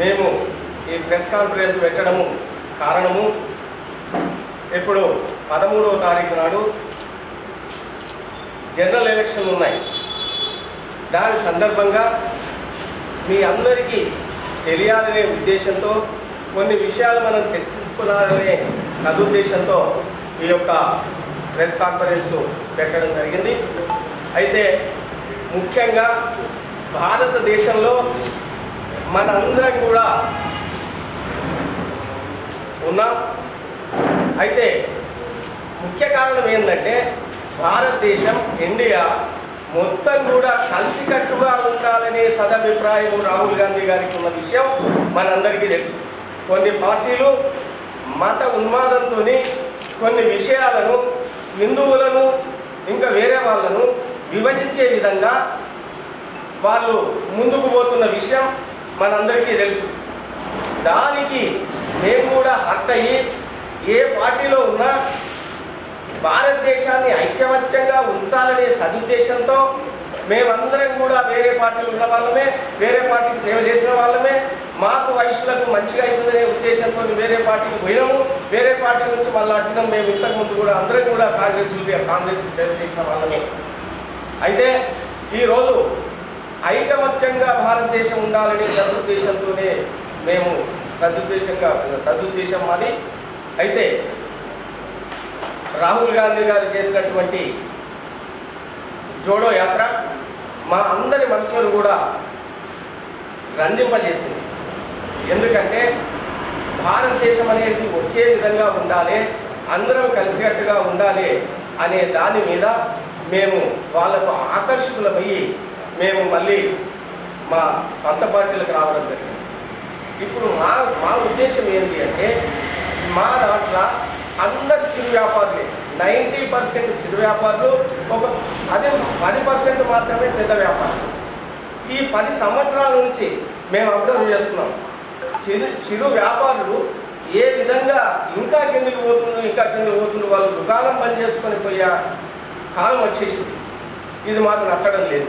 మేము ఈ press conference పెట్టడము కారణము ఇప్పుడు పదమూడవ తారీఖు నాడు జనరల్ ఎలక్షన్లు ఉన్నాయి. దాని సందర్భంగా మీ అందరికీ తెలియాలనే ఉద్దేశంతో కొన్ని విషయాలు మనం చర్చించుకున్నారనే సదుద్దేశంతో ఈ యొక్క ప్రెస్ కాన్ఫరెన్స్ పెట్టడం జరిగింది. అయితే ముఖ్యంగా భారతదేశంలో మనందరం కూడా ఉన్నాం. అయితే ముఖ్య కారణం ఏంటంటే భారతదేశం ఇండియా మొత్తం కూడా కలిసికట్టుగా ఉండాలనే సదభిప్రాయం రాహుల్ గాంధీ గారికి ఉన్న విషయం మనందరికీ తెలుసు. కొన్ని పార్టీలు మత ఉన్మాదంతో కొన్ని విషయాలను హిందువులను ఇంకా వేరే వాళ్ళను విభజించే విధంగా వాళ్ళు ముందుకు పోతున్న విషయం మనందరికీ తెలుసు. దానికి మేము కూడా హర్ట్ అయ్యి ఏ పార్టీలో ఉన్నా భారతదేశాన్ని ఐక్యమత్యంగా ఉంచాలనే సదుద్దేశంతో మేమందరం కూడా వేరే పార్టీలు ఉన్న వాళ్ళమే వేరే పార్టీకి సేవ చేసిన వాళ్ళమే. మాకు వయసులకు మంచిగా అవుతుందనే ఉద్దేశంతో వేరే పార్టీకి పోయినాము. వేరే పార్టీ నుంచి మళ్ళీ వచ్చినాం. మేము ఇంతకుముందు కూడా అందరం కూడా కాంగ్రెస్ కాంగ్రెస్ సేవ చేసిన వాళ్ళమే. అయితే ఈరోజు ఐకమత్యంగా భారతదేశం ఉండాలనే సదుద్దేశంతోనే మేము సదుద్దేశంగా సదుద్దేశం మాది. అయితే రాహుల్ గాంధీ గారు చేసినటువంటి జోడో యాత్ర మా అందరి మనసులను కూడా రంజింపజేసింది. ఎందుకంటే భారతదేశం అనేది ఒకే విధంగా ఉండాలి అందరం కలిసికట్టుగా ఉండాలి అనే దాని మీద మేము వాళ్ళకు ఆకర్షకులమయ్యి మేము మళ్ళీ మా సొంత పార్టీలకు రావడం జరిగింది. ఇప్పుడు మా మా ఉద్దేశం ఏంటి అంటే మా దాంట్లో అందరు చిరు వ్యాపారులే. నైంటీ పర్సెంట్ చిరు వ్యాపారులు ఒక పది పది పర్సెంట్ మాత్రమే పెద్ద వ్యాపారులు. ఈ పది సంవత్సరాల నుంచి మేము అబ్జర్వ్ చేస్తున్నాం. చిరు చిరు వ్యాపారులు ఏ విధంగా ఇంకా కిందికి పోతుండ్రు ఇంకా కిందికి పోతుండ్రు వాళ్ళు దుకాణం పని చేసుకొని పోయే కాలం వచ్చేసింది. ఇది మాకు నచ్చడం లేదు.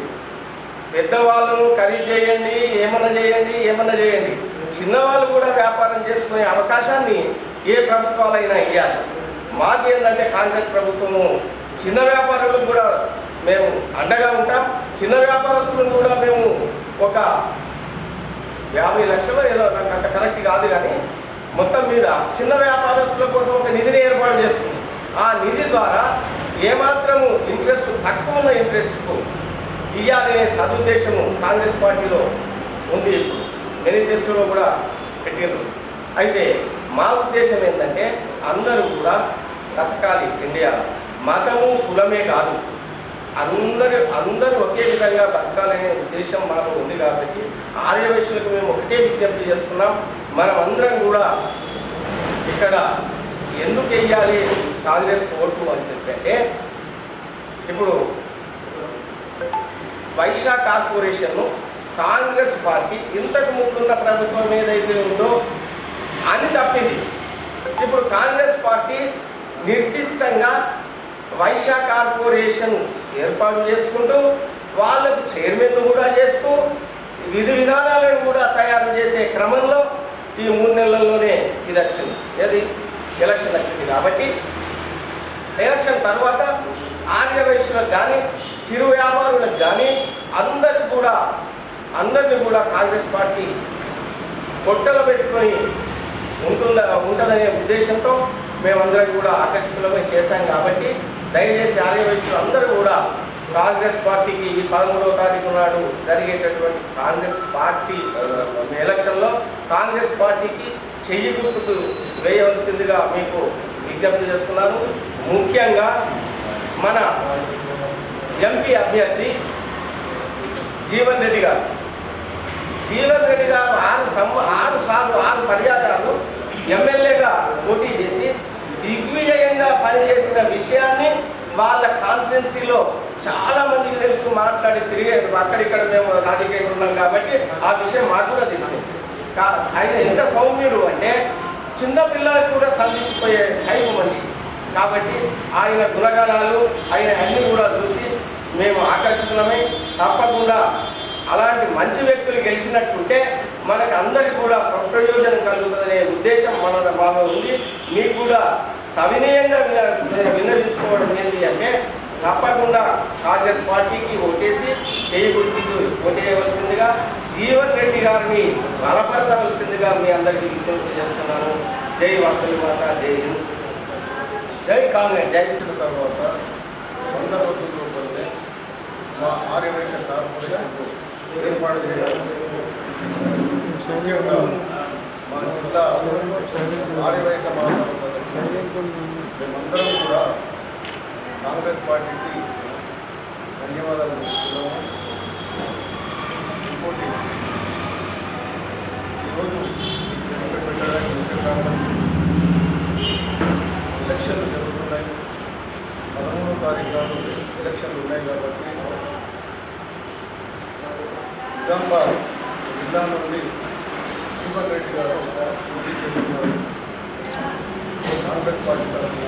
పెద్దవాళ్ళను ఖరీదు చేయండి ఏమన్నా చేయండి ఏమన్నా చేయండి. చిన్నవాళ్ళు కూడా వ్యాపారం చేసుకునే అవకాశాన్ని ఏ ప్రభుత్వాలైనా ఇవ్వాలి ఏంటంటే కాంగ్రెస్ ప్రభుత్వము చిన్న వ్యాపారులకు కూడా మేము అండగా ఉంటాం. చిన్న వ్యాపారస్తులను కూడా మేము ఒక యాభై లక్షలు ఏదో నాకు అంత కరెక్ట్ కాదు కానీ మొత్తం మీద చిన్న వ్యాపారస్తుల కోసం ఒక నిధిని ఏర్పాటు చేస్తుంది. ఆ నిధి ద్వారా ఏమాత్రము ఇంట్రెస్ట్ తక్కువ ఉన్న ఇంట్రెస్ట్కు ఇవ్వాలనే సదుద్దేశము కాంగ్రెస్ పార్టీలో ఉంది ఇప్పుడు. మేనిఫెస్టోలో కూడా పెట్టారు అయితే మా ఉద్దేశం ఏంటంటే అందరూ కూడా బ్రతకాలి ఇండియా. మతము కులమే కాదు. అందరూ అందరూ ఒకే విధంగా బతకాలనే ఉద్దేశం మాలో ఉంది కాబట్టి ఆర్యవైశ్యులకు మేము ఒకటే విజ్ఞప్తి చేస్తున్నాం. మనం అందరం కూడా ఇక్కడ ఎందుకు వెయ్యాలి కాంగ్రెస్ ఓటు అని చెప్పంటే ఇప్పుడు వైశా కార్పొరేషన్ను కాంగ్రెస్ పార్టీ ఇంతకు ముందున్న ప్రభుత్వం ఏదైతే ఉందో అని తప్పింది. ఇప్పుడు కాంగ్రెస్ పార్టీ నిర్దిష్టంగా వైశా కార్పొరేషన్ ఏర్పాటు చేసుకుంటూ వాళ్ళకు చైర్మన్ కూడా చేస్తూ విధి విధానాలను కూడా తయారు చేసే క్రమంలో ఈ మూడు నెలల్లోనే ఇది వచ్చింది. ఏది? ఎలక్షన్ వచ్చింది కాబట్టి ఎలక్షన్ తర్వాత ఆర్య వైశ్యులకు కానీ చిరు వ్యాపారులకు కానీ అందరికి కూడా అందరినీ కూడా కాంగ్రెస్ పార్టీ పొట్టలో పెట్టుకొని ఉంటుందా ఉంటుందనే ఉద్దేశంతో మేమందరం కూడా ఆకర్షితులమే చేశాం కాబట్టి దయచేసి ఆర్య అందరూ కూడా కాంగ్రెస్ పార్టీకి ఈ పదమూడవ తారీఖు నాడు జరిగేటటువంటి కాంగ్రెస్ పార్టీ ఎలక్షన్లో కాంగ్రెస్ పార్టీకి చెయ్యి గుర్తుకు వేయవలసిందిగా మీకు విజ్ఞప్తి చేస్తున్నాను. ముఖ్యంగా మన ఎంపీ అభ్యర్థి జీవన్ రెడ్డి గారు. జీవన్ రెడ్డి గారు ఆరు సం ఆరు సార్లు ఆరు పర్యాయాలు ఎమ్మెల్యేగా పోటీ చేసి దిగ్విజయంగా పనిచేసిన విషయాన్ని వాళ్ళ కాన్స్టిట్యున్సీలో చాలా మందికి తెలుసు మాట్లాడి తిరిగే అక్కడిక్కడ మేము రాజకీయంగా ఉన్నాం కాబట్టి ఆ విషయం మాకు కూడా తెలిసింది కా- ఆయన ఎంత సౌమ్యుడు అంటే చిన్న పిల్లలకు కూడా సంధించిపోయే టైం మనిషి. కాబట్టి ఆయన గుణగణాలు ఆయన అన్ని కూడా చూసి మేము ఆకర్షితులమై తప్పకుండా అలాంటి మంచి వ్యక్తులు గెలిచినట్టుంటే మనకు అందరికి కూడా సత్ప్రయోజనం కలుగుతుందనే ఉద్దేశం మన మాలో ఉంది. మీకు కూడా సవినయంగా విన్నవించుకోవడం ఏంటి అంటే తప్పకుండా కాంగ్రెస్ పార్టీకి ఓటేసి చేయి ఓటేయవలసిందిగా జీవన్ రెడ్డి గారిని బలపరచవలసిందిగా మీ అందరికీ విజ్ఞప్తి చేస్తున్నాను. జై వాసవి మాత జై హింద్. జై కాంగ్రెస్. జై శ్రీ తర్వాత వంద మా ఆర్యవైశ్య కార్పొరేషన్ ఏర్పాటు చేయడం ముఖ్యంగా మా జిల్లా ఆర్యవైశ్య మహాసభ మేమందరం కూడా కాంగ్రెస్ పార్టీకి ధన్యవాదాలు చెప్తున్నాము ఇంకోటి ఈరోజు ఎన్నికలు పెట్టడానికి ముఖ్య కారణం ఎలక్షన్లు జరుగుతున్నాయి పదమూడో తారీఖు నాడు ఎలక్షన్లు ఉన్నాయి కాబట్టి నిజామాబాద్ జిల్లా నుండి జీవన్ రెడ్డి గారు పోటీ చేస్తున్నారు కాంగ్రెస్ పార్టీ తరఫున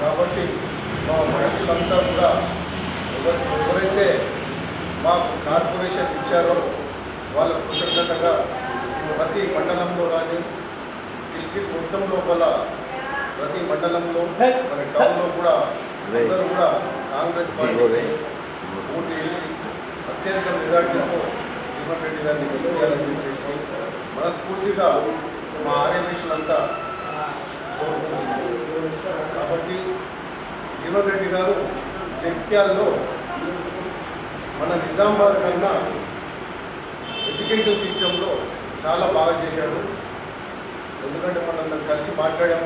కాబట్టి మా మనుషులంతా కూడా ఎవరు ఎవరైతే మాకు కార్పొరేషన్ ఇచ్చారో వాళ్ళ కృతజ్ఞతగా ప్రతి మండలంలో కానీ డిస్టిక్ మొత్తం లోపల ప్రతి మండలంలో మన టౌన్లో కూడా అందరూ కూడా కాంగ్రెస్ పార్టీ ఓటు వేసి అత్యంత మెజార్టీతో జీవన్ రెడ్డి గారిని గెలిపించాలని చెప్పేసి మనస్ఫూర్తిగా మా ఆర్యవేషులంతా కాబట్టి జీవన్ రెడ్డి గారు జగిత్యాల్లో మన నిజామాబాద్ కన్నా ఎడ్యుకేషన్ సిస్టంలో చాలా బాగా చేశాడు ఎందుకంటే మనం కలిసి మాట్లాడాం.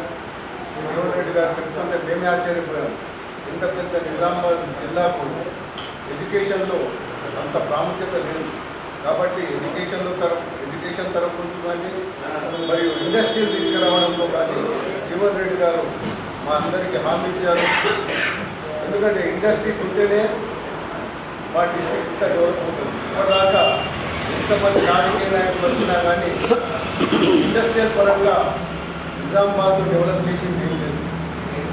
జీవన్ రెడ్డి గారు చెప్తుంటే మేమే ఆశ్చర్యపోయాము ఇంత పెద్ద నిజామాబాద్ జిల్లాకు ఎడ్యుకేషన్లో అంత ప్రాముఖ్యత లేదు. కాబట్టి ఎడ్యుకేషన్లో తరఫు ఎడ్యుకేషన్ తరఫు నుంచి కానీ మరియు ఇండస్ట్రీలు తీసుకురావడంలో కానీ జీవన్ రెడ్డి గారు మా అందరికీ హామీ ఇచ్చారు. ఎందుకంటే ఇండస్ట్రీస్ ఉంటేనే మా డిస్ట్రిక్ట్ ఇంత డెవలప్ అవుతుంది. ఇప్పటిదాకా ఎంతమంది రాజకీయ నాయకులు వచ్చినా కానీ ఇండస్ట్రియల్ పరంగా నిజామాబాద్ డెవలప్ చేసింది ఏం లేదు.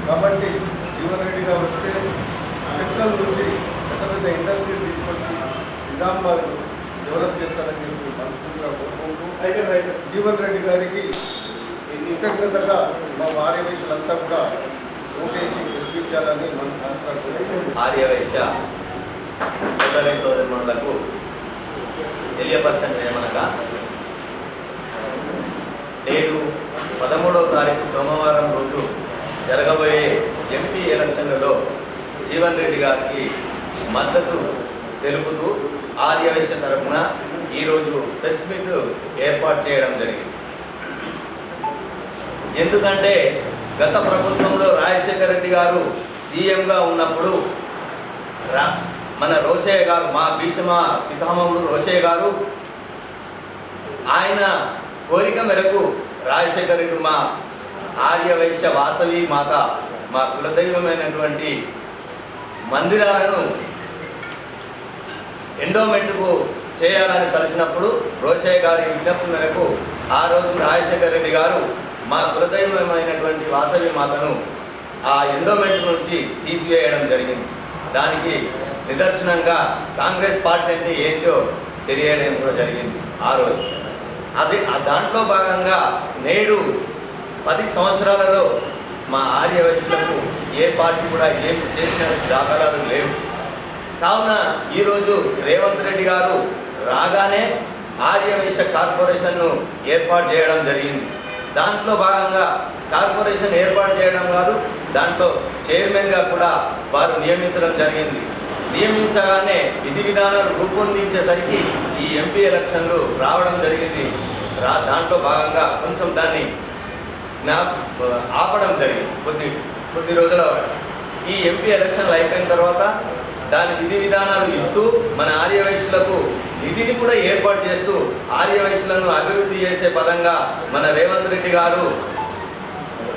కాబట్టి జీవన్ రెడ్డి గారు వస్తే సెంట్రల్ నుంచి పెద్ద పెద్ద ఇండస్ట్రీ తీసుకొచ్చి నిజామాబాద్ డెవలప్ చేస్తారని చెప్పి మనస్ఫూర్తిగా కోరుకుంటూ జీవన్ రెడ్డి గారికి కృతజ్ఞతగా మా ఆర్యవేశులంతా కూడా ఓటేసి గెలిపించాలని మనస్ఫూర్తిగా కోరుకుంటున్నాను ఆర్యవైశ్య సోదరి సోదరులకు తెలియపరచండి ఏమనగా నేడు పదమూడవ తారీఖు సోమవారం రోజు జరగబోయే ఎంపీ ఎలక్షన్లలో జీవన్ రెడ్డి గారికి మద్దతు తెలుపుతూ ఆర్యవేశ తరఫున ఈరోజు ప్రెస్ మీట్ ఏర్పాటు చేయడం జరిగింది. ఎందుకంటే గత ప్రభుత్వంలో రాజశేఖర రెడ్డి గారు సీఎంగా ఉన్నప్పుడు రా మన రోషయ్య గారు మా భీషమ పితామహుడు రోషయ్య గారు ఆయన కోరిక మేరకు రాజశేఖర రెడ్డి మా ఆర్యవైశ్య వాసవి మాత మా కులదైవమైనటువంటి మందిరాలను ఎండోమెంట్కు చేయాలని కలిసినప్పుడు రోషయ్య గారి విజ్ఞప్తి మేరకు ఆ రోజు రాజశేఖర రెడ్డి గారు మా కులదైవమైనటువంటి వాసవి మాతను ఆ ఎండోమెంట్ నుంచి తీసివేయడం జరిగింది. దానికి నిదర్శనంగా కాంగ్రెస్ పార్టీ అంటే ఏంటో తెలియడం కూడా జరిగింది ఆ రోజు. అది ఆ దాంట్లో భాగంగా నేడు పది సంవత్సరాలలో మా ఆర్యవైశ్యులకు ఏ పార్టీ కూడా ఏం చేసిన దాఖలాలు లేవు. కావున ఈరోజు రేవంత్ రెడ్డి గారు రాగానే ఆర్యవైశ్య కార్పొరేషన్ను ఏర్పాటు చేయడం జరిగింది. దాంట్లో భాగంగా కార్పొరేషన్ ఏర్పాటు చేయడం కాదు దాంట్లో చైర్మన్గా కూడా వారు నియమించడం జరిగింది. నియమించగానే విధి విధానాలు రూపొందించేసరికి ఎంపీ ఎలక్షన్లు రావడం జరిగింది. రా దాంట్లో భాగంగా కొంచెం దాన్ని నా ఆపడం జరిగింది. కొద్ది కొద్ది రోజుల ఈ ఎంపీ ఎలక్షన్లు అయిపోయిన తర్వాత దాని విధి విధానాలు ఇస్తూ మన ఆర్యవైశ్యులకు నిధిని కూడా ఏర్పాటు చేస్తూ ఆర్యవైశ్యులను అభివృద్ధి చేసే పదంగా మన రేవంత్ రెడ్డి గారు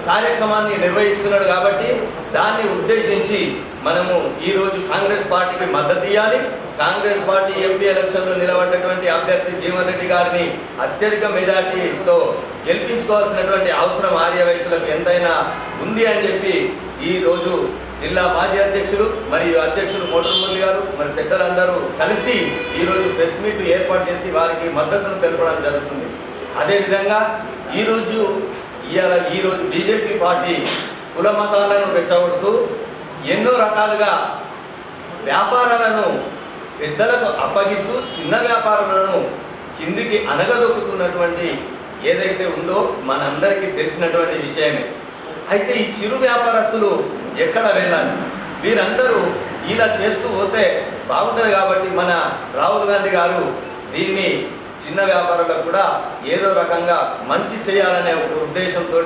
కార్యక్రమాన్ని నిర్వహిస్తున్నాడు కాబట్టి దాన్ని ఉద్దేశించి మనము ఈరోజు కాంగ్రెస్ పార్టీకి మద్దతు ఇవ్వాలి కాంగ్రెస్ పార్టీ ఎంపీ ఎలక్షన్లో నిలబడ్డటువంటి అభ్యర్థి జీవన్ రెడ్డి గారిని అత్యధిక మెజార్టీతో గెలిపించుకోవాల్సినటువంటి అవసరం ఆర్యవైశ్యులకు ఎంతైనా ఉంది అని చెప్పి ఈ రోజు జిల్లా మాజీ అధ్యక్షులు మరియు అధ్యక్షులు మోటర్ గారు మరి పెద్దలందరూ కలిసి ఈరోజు ప్రెస్ మీట్ ఏర్పాటు చేసి వారికి మద్దతును తెలపడం జరుగుతుంది. అదేవిధంగా ఈరోజు ఇవాళ ఈరోజు బీజేపీ పార్టీ కుల మతాలను రెచ్చగొడుతూ ఎన్నో రకాలుగా వ్యాపారాలను పెద్దలకు అప్పగిస్తూ చిన్న వ్యాపారులను కిందికి అనగదొక్కుతున్నటువంటి ఏదైతే ఉందో మనందరికీ తెలిసినటువంటి విషయమే. అయితే ఈ చిరు వ్యాపారస్తులు ఎక్కడ వెళ్ళాలి? వీరందరూ ఇలా చేస్తూ పోతే బాగుంటుంది కాబట్టి మన రాహుల్ గాంధీ గారు దీన్ని చిన్న వ్యాపారులకు కూడా ఏదో రకంగా మంచి చేయాలనే ఒక ఉద్దేశంతో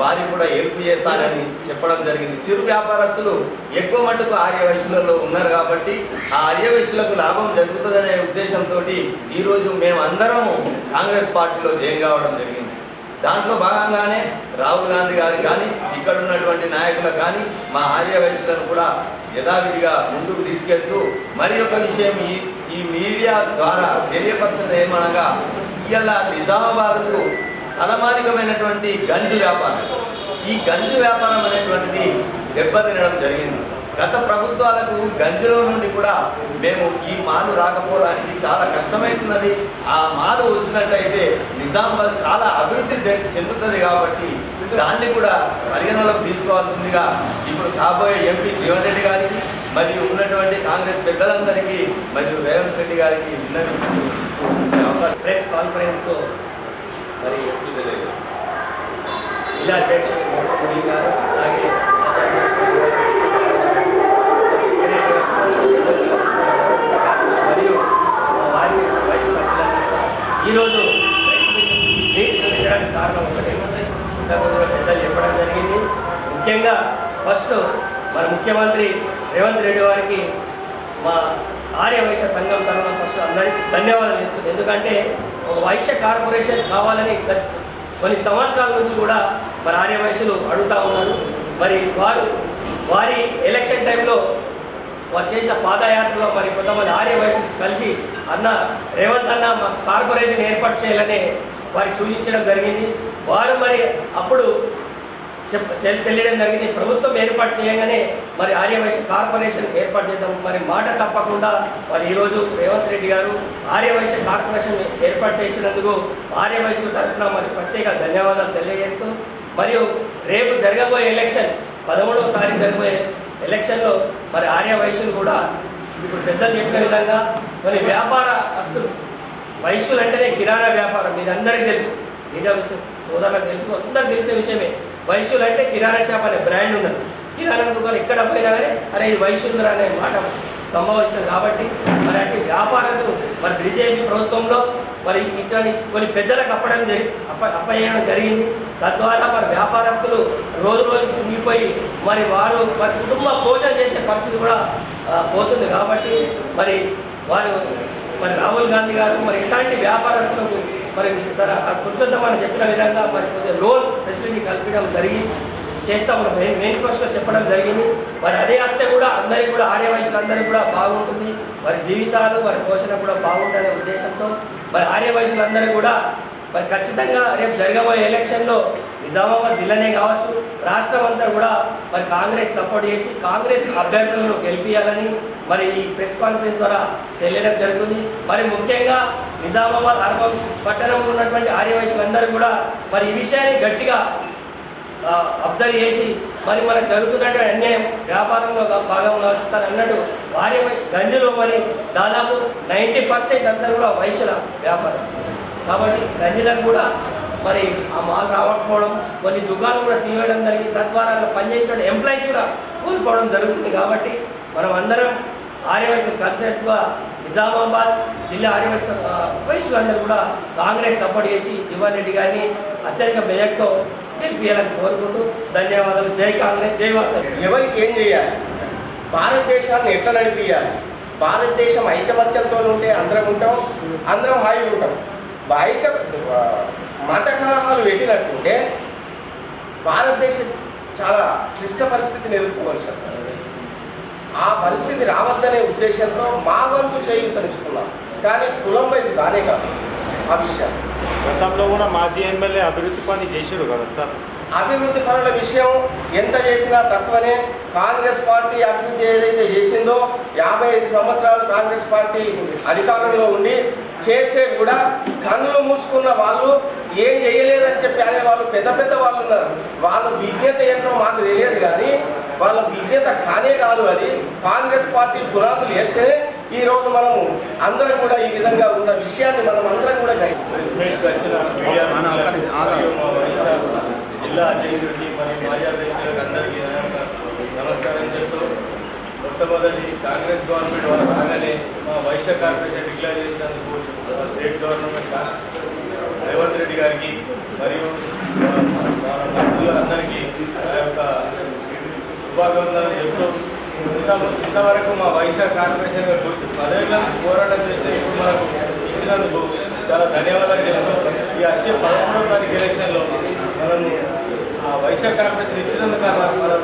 వారికి కూడా హెల్ప్ చేస్తానని చెప్పడం జరిగింది. చిరు వ్యాపారస్తులు ఎక్కువ మటుకు ఆర్య వయసులలో ఉన్నారు కాబట్టి ఆ ఆర్య వయసులకు లాభం జరుగుతుందనే ఉద్దేశంతో ఈరోజు మేమందరము కాంగ్రెస్ పార్టీలో జయం కావడం జరిగింది. దాంట్లో భాగంగానే రాహుల్ గాంధీ గారు కానీ ఇక్కడ ఉన్నటువంటి నాయకులకు కానీ మా ఆర్య వయసులను కూడా యథావిధిగా ముందుకు తీసుకెళ్తూ మరి ఒక విషయం ఈ ఈ మీడియా ద్వారా తెలియపరచడం ఏమనగా ఇవాళ నిజామాబాద్కు అలమానికమైనటువంటి గంజు వ్యాపారం. ఈ గంజు వ్యాపారం అనేటువంటిది దెబ్బతినడం జరిగింది. గత ప్రభుత్వాలకు గంజులో నుండి కూడా మేము ఈ మాలు రాకపోవడానికి చాలా కష్టమవుతున్నది ఆ మాలు వచ్చినట్టయితే నిజామాబాద్ చాలా అభివృద్ధి చె- చెందుతుంది కాబట్టి దాన్ని కూడా పరిగణలోకి తీసుకోవాల్సిందిగా ఇప్పుడు కాబోయే ఎంపీ జీవన్ రెడ్డి గారికి మరియు ఉన్నటువంటి కాంగ్రెస్ పెద్దలందరికీ మరియు రేవంత్ రెడ్డి గారికి విన్నవించుకుంటూ ఈ అవకాశం ప్రెస్ మరి జిల్లా అధ్యక్షుడు మోహన్ గారు అలాగే మరియు వారి వైస్ సభ్యులందరూ ఈరోజు ప్రెస్ మీట్ పెట్టడానికి కారణం ఒకటి ఇంతకుముందు పెద్దలు చెప్పడం జరిగింది. ముఖ్యంగా ఫస్ట్ మన ముఖ్యమంత్రి రేవంత్ రెడ్డి వారికి మా ఆర్య వైశ్య సంఘం తరఫున ఫస్ట్ అందరికీ ధన్యవాదాలు చెప్తుంది ఎందుకంటే ఒక వైశ్య కార్పొరేషన్ కావాలని కొన్ని సంవత్సరాల నుంచి కూడా మరి ఆర్యవైశ్యులు అడుగుతూ ఉన్నారు. మరి వారు వారి ఎలక్షన్ టైంలో వారు చేసిన పాదయాత్రలో మరి కొంతమంది ఆర్యవైశ్యులు కలిసి అన్న రేవంత్ అన్న మా కార్పొరేషన్ ఏర్పాటు చేయాలని వారికి సూచించడం జరిగింది. వారు మరి అప్పుడు చెప్ తెలియడం జరిగింది. ప్రభుత్వం ఏర్పాటు చేయగానే మరి ఆర్యవైశ్య కార్పొరేషన్ ఏర్పాటు చేద్దాం. మరి మాట తప్పకుండా మరి ఈరోజు రేవంత్ రెడ్డి గారు ఆర్యవైశ్య కార్పొరేషన్ ఏర్పాటు చేసినందుకు ఆర్యవైశ్యుల తరఫున మరి ప్రత్యేక ధన్యవాదాలు తెలియజేస్తూ మరియు రేపు జరగబోయే ఎలక్షన్ పదమూడవ తారీఖు జరగబోయే ఎలక్షన్లో మరి ఆర్యవైశ్యులు కూడా ఇప్పుడు పెద్దలు చెప్పిన విధంగా మరి వ్యాపార వస్తువులు వైశ్యులు అంటేనే కిరాణా వ్యాపారం. మీరు అందరికీ తెలుసు. మీడియా విషయం సోదరులకు తెలుసు. అందరికి తెలిసే విషయమే. వైశ్యులు అంటే కిరాణా షాప్ అనే బ్రాండ్ ఉన్నది. కిరాణా దుకాణం ఎక్కడ పోయినా కానీ అరే ఇది వైశ్యులు అనే మాట సంభవిస్తుంది కాబట్టి మరి అట్టి వ్యాపారాలు మరి బీజేపీ ప్రభుత్వంలో మరి ఇట్లాంటి కొన్ని పెద్దలకు అప్పడం జరి అప్ప అప్పయ్యడం జరిగింది. తద్వారా మరి వ్యాపారస్తులు రోజు రోజు కుంగిపోయి మరి వారు వారి కుటుంబ పోషణ చేసే పరిస్థితి కూడా పోతుంది కాబట్టి మరి వారు మరి రాహుల్ గాంధీ గారు మరి ఇట్లాంటి వ్యాపారస్తులకు మరి తన పురుషోత్తమని చెప్పిన విధంగా మరి కొద్దిగా లోన్ ఫెసిలిటీ కల్పించడం జరిగింది చేస్తామని మెయిన్ మేనిఫెస్టోలో చెప్పడం జరిగింది. మరి అదే వస్తే కూడా అందరికీ కూడా ఆర్యవయసులందరికీ కూడా బాగుంటుంది. వారి జీవితాలు వారి పోషణ కూడా బాగుంటుందనే ఉద్దేశంతో మరి ఆర్యవయసులందరూ కూడా మరి ఖచ్చితంగా రేపు జరగబోయే ఎలక్షన్లో నిజామాబాద్ జిల్లానే కావచ్చు రాష్ట్రం అంతా కూడా మరి కాంగ్రెస్ సపోర్ట్ చేసి కాంగ్రెస్ అభ్యర్థులను గెలిపించాలని మరి ఈ ప్రెస్ కాన్ఫరెన్స్ ద్వారా తెలియడం జరుగుతుంది. మరి ముఖ్యంగా నిజామాబాద్ అర్బన్ పట్టణంలో ఉన్నటువంటి ఆర్యవైశ్యులందరూ కూడా మరి ఈ విషయాన్ని గట్టిగా అబ్జర్వ్ చేసి మరి మనకు జరుగుతున్నటువంటి అన్యాయం వ్యాపారంలో భాగంగా భాగంలో తను అన్నట్టు వారి గంజులో మరి దాదాపు నైంటీ పర్సెంట్ అందరూ కూడా వైశ్యుల వ్యాపారస్తులు. కాబట్టి గంజులకు కూడా మరి ఆ మాల్ రావకపోవడం కొన్ని దుకాణాలు కూడా తీయడం జరిగింది తద్వారా పనిచేసిన ఎంప్లాయీస్ కూడా కోల్పోవడం జరుగుతుంది కాబట్టి మనం అందరం ఆర్యవైశ్యం కలిసినట్టుగా నిజామాబాద్ జిల్లా ఆర్యవైశ్య ఆ, వయసులందరూ కూడా కాంగ్రెస్ సపోర్ట్ చేసి జీవన్ రెడ్డి గారిని అత్యధిక మెజార్టీతో గెలిపించాలని కోరుకుంటూ ధన్యవాదాలు. జై కాంగ్రెస్ జై వాసవి. ఎవరికి ఏం చేయాలి? భారతదేశాన్ని ఎట్లా నడిపించాలి భారతదేశం ఐకమత్యంతో ఉంటే అందరం ఉంటాం అందరం హాయిగా ఉంటాం. ఐక మత కలహాలు పెట్టినట్టుంటే భారతదేశం చాలా క్లిష్ట పరిస్థితిని ఎదుర్కోవాల్సి వస్తుంది. ఆ పరిస్థితి రావద్దనే ఉద్దేశంతో మా వంతు చేయూతనిస్తున్నాం. కానీ కులం వైపు కానే కాదు ఆ విషయం. గతంలో కూడా మాజీ ఎమ్మెల్యే అభివృద్ధి పని చేసాడు కదా సార్? అభివృద్ధి పనుల విషయం ఎంత చేసినా తక్కువనే. కాంగ్రెస్ పార్టీ అభివృద్ధి ఏదైతే చేసిందో యాభై ఐదు సంవత్సరాలు కాంగ్రెస్ పార్టీ అధికారంలో ఉండి చేస్తే కూడా కన్నులు మూసుకున్న వాళ్ళు ఏం చేయలేదని చెప్పి అనే వాళ్ళు పెద్ద పెద్ద వాళ్ళు ఉన్నారు. వాళ్ళ విజ్ఞత ఏంటో మాకు తెలియదు కానీ వాళ్ళ విజ్ఞత కానే కాదు అది. కాంగ్రెస్ పార్టీ పునాదులు వేస్తేనే ఈ రోజు మనము అందరం కూడా ఈ విధంగా ఉన్న విషయాన్ని మనం అందరం కూడా జిల్లా అధ్యక్షుడికి మరియు మాజీ అధ్యక్షులకు అందరికీ నమస్కారం చెప్తూ మొట్టమొదటి కాంగ్రెస్ గవర్నమెంట్ వాళ్ళు రాగానే మా వైశ్య కార్పొరేషన్ డిక్లేర్ చేసినందుకు స్టేట్ గవర్నమెంట్ రేవంత్ రెడ్డి గారికి మరియు అందరికీ ఆ యొక్క శుభాకాంక్షలు చెప్తూ ఇంత ఇంతవరకు మా వైశ్య కార్పొరేషన్ గారు గుర్తు పదేళ్ళ నుంచి పోరాటం చేసిన ఇప్పుడు మనకు ఇచ్చినందుకు చాలా ధన్యవాదాలు చెప్తూ ఈ వచ్చే పదమూడవ తారీఖు ఎలక్షన్లో మనం ఆ వైశ్య కార్పొరేషన్ ఇచ్చినందుకు మనం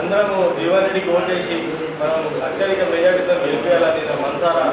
అందరము జీవన్ రెడ్డికి ఓటేసి మనం అత్యధిక మెజార్టీతో గెలిపేయాలని మనసారా